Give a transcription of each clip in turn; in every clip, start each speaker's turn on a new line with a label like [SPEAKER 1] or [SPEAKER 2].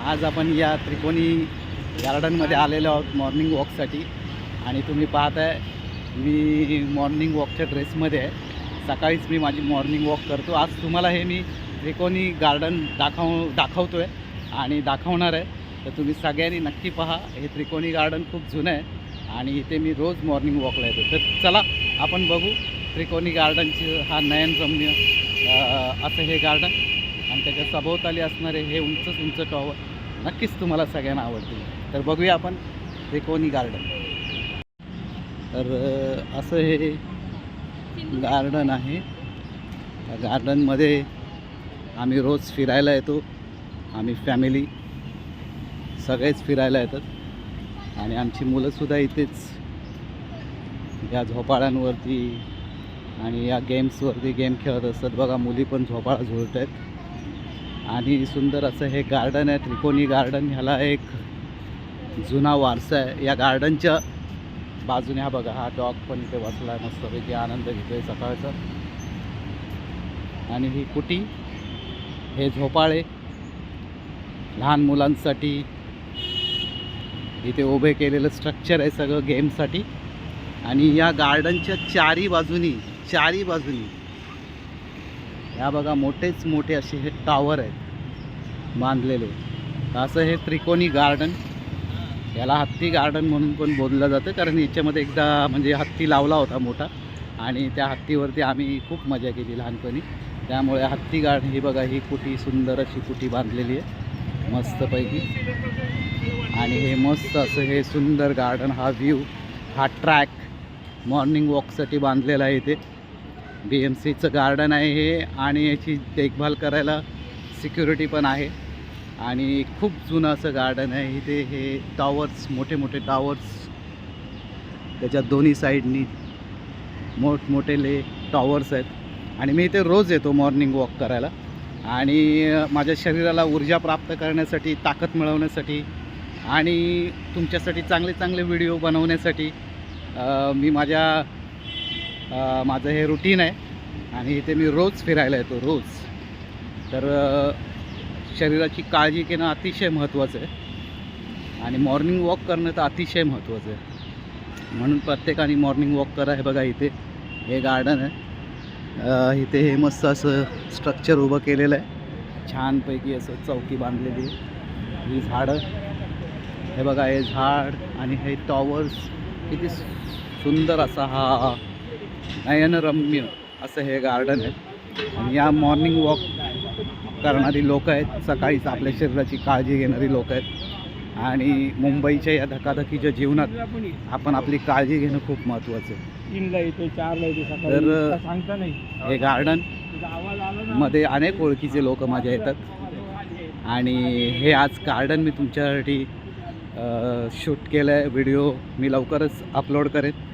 [SPEAKER 1] आज आपण या त्रिकोणी गार्डनमध्ये आलेलो आहोत मॉर्निंग वॉकसाठी आणि तुम्ही पाहताय मी मॉर्निंग वॉकच्या ड्रेसमध्ये आहे. सकाळीच मी माझी मॉर्निंग वॉक करतो. आज तुम्हाला हे मी त्रिकोणी गार्डन दाखव दाखवतो आहे आणि दाखवणार आहे. तर तुम्ही सगळ्यांनी नक्की पहा हे त्रिकोणी गार्डन खूप जुनं आहे आणि इथे मी रोज मॉर्निंग वॉकला येतो. तर चला आपण बघू त्रिकोणी गार्डनची हा नयनरम्य असं हे गार्डन आणि त्याच्या सभोवताली असणारे हे उंचच उंच टॉवर नक्कीच तुम्हाला सगळ्यांना आवडतील. तर बघूया आपण त्रिकोणी गार्डन. तर असं हे गार्डन आहे. त्या गार्डनमध्ये आम्ही रोज फिरायला येतो. आम्ही फॅमिली सगळेच फिरायला येतात. आणि आमची मुलंसुद्धा इथेच. या झोपाळ्यांवरती आणि या गेम्सवरती गेम खेळत असतात. बघा मुली पण झोपाळा झुळत आहेत आणि सुंदर असं हे गार्डन आहे त्रिकोणी गार्डन ह्याला एक जुना वारसा आहे. या गार्डनच्या बाजूने हा बघा हा डॉग पण इथे बसला आहे मस्तपैकी. आनंद घेतोय सकाळचा. आणि ही कुटी हे झोपाळे लहान मुलांसाठी. इथे उभे केलेलं स्ट्रक्चर आहे सगळं गेमसाठी आणि या गार्डनच्या चारी बाजूनी चारी बाजूनी ह्या बघा मोठेच मोठे असे हे टावर आहेत. बांधलेले. असं हे त्रिकोणी गार्डन याला हत्ती गार्डन म्हणून पण बोललं जातं. कारण याच्यामध्ये एकदा म्हणजे हत्ती लावला होता मोठा. आणि त्या हत्तीवरती आम्ही खूप मजा केली लहानपणी. त्यामुळे हत्ती गार्डन ही बघा ही कुटी सुंदर अशी कुटी बांधलेली आहे. मस्तपैकी आणि हे मस्त असं हे सुंदर गार्डन हा व्ह्यू हा ट्रॅक मॉर्निंग वॉकसाठी बांधलेला आहे इथे. बी एम सीचं गार्डन आहे हे आणि याची देखभाल करायला सिक्युरिटी पण आहे. आणि खूप जुनं असं गार्डन आहे. इथे हे टॉवर्स मोठे मोठे टॉवर्स. त्याच्या दोन्ही साईडनी मोठमोठेले टॉवर्स आहेत. आणि मी इथे रोज येतो मॉर्निंग वॉक करायला. आणि माझ्या शरीराला ऊर्जा प्राप्त करण्यासाठी ताकद मिळवण्यासाठी आणि तुमच्यासाठी चांगले चांगले व्हिडिओ बनवण्यासाठी मी माझ्या माझं हे रुटीन आहे. आणि इथे मी रोज फिरायला येतो रोज. तर शरीराची काळजी घेणं अतिशय महत्त्वाचं आहे. आणि मॉर्निंग वॉक करणं तर अतिशय महत्त्वाचं आहे. म्हणून प्रत्येकाने मॉर्निंग वॉक करा. हे बघा इथे हे गार्डन आहे. इथे हे मस्त असं स्ट्रक्चर उभं केलेलं आहे. छानपैकी असं चौकी बांधलेली ही झाडं. हे बघा हे झाड आणि हे टॉवर्स किती सुंदर असा हा नयनरम्य असं हे गार्डन आहे. आणि या मॉर्निंग वॉक करणारी लोक आहेत. सकाळीच आपल्या शरीराची काळजी घेणारी लोक आहेत. आणि मुंबईच्या या धकाधकीच्या जीवनात आपण आपली काळजी घेणं खूप महत्त्वाचं आहे.
[SPEAKER 2] तीनला येतो चारला येतो
[SPEAKER 1] तर,
[SPEAKER 2] सांगता नाही.
[SPEAKER 1] हे गार्डनमध्ये अनेक ओळखीचे लोक माझ्या येतात. आणि हे आज गार्डन मी तुमच्यासाठी शूट केलं आहे व्हिडिओ मी लवकरच अपलोड करेन.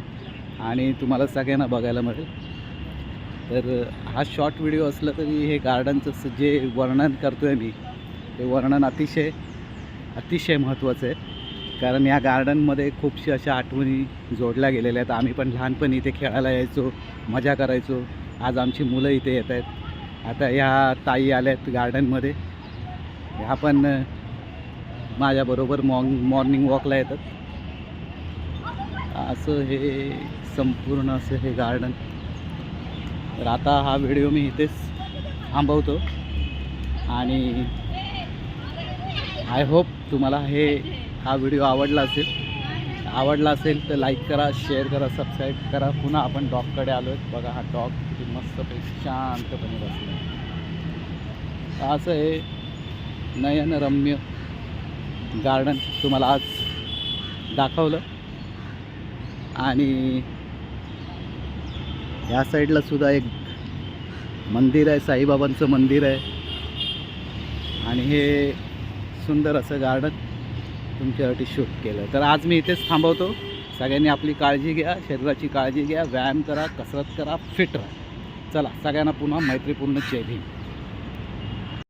[SPEAKER 1] आणि तुम्हाला सगळ्यांना बघायला मिळेल. तर हा शॉर्ट व्हिडिओ असला तरी हे गार्डनचं जे वर्णन करतो आहे मी ते वर्णन अतिशय अतिशय महत्त्वाचं आहे. कारण या गार्डनमध्ये खूपशा अशा आठवणी जोडल्या गेलेल्या आहेत. आम्ही पण लहानपणी इथे खेळायला यायचो मजा करायचो. आज आमची मुलं इथे येत आहेत. आता ह्या ताई आल्या आहेत गार्डनमध्ये ह्या पण माझ्याबरोबर मॉर्न मॉर्निंग वॉकला येतात. असं हे संपूर्ण असं हे गार्डन तर आता हा व्हिडिओ मी इथेच थांबवतो. आणि आय होप तुम्हाला हे हा व्हिडिओ आवडला असेल. आवडला असेल तर लाईक करा शेअर करा सबस्क्राईब करा. पुन्हा आपण डॉगकडे आलो आहे बघा हा डॉग किती मस्तपैकी शांतपणे बसला असं हे नयनरम्य गार्डन तुम्हाला आज दाखवलं. आणि या साईडला सुद्धा एक मंदिर आहे साईबाबांचं मंदिर आहे. आणि हे सुंदर असं गार्डन तुमच्यासाठी शूट केलं. तर आज मी इथेच थांबवतो. सगळ्यांनी आपली काळजी घ्या शरीराची काळजी घ्या व्यायाम करा कसरत करा फिट राहा. चला सगळ्यांना पुन्हा मैत्रीपूर्ण जय भीम.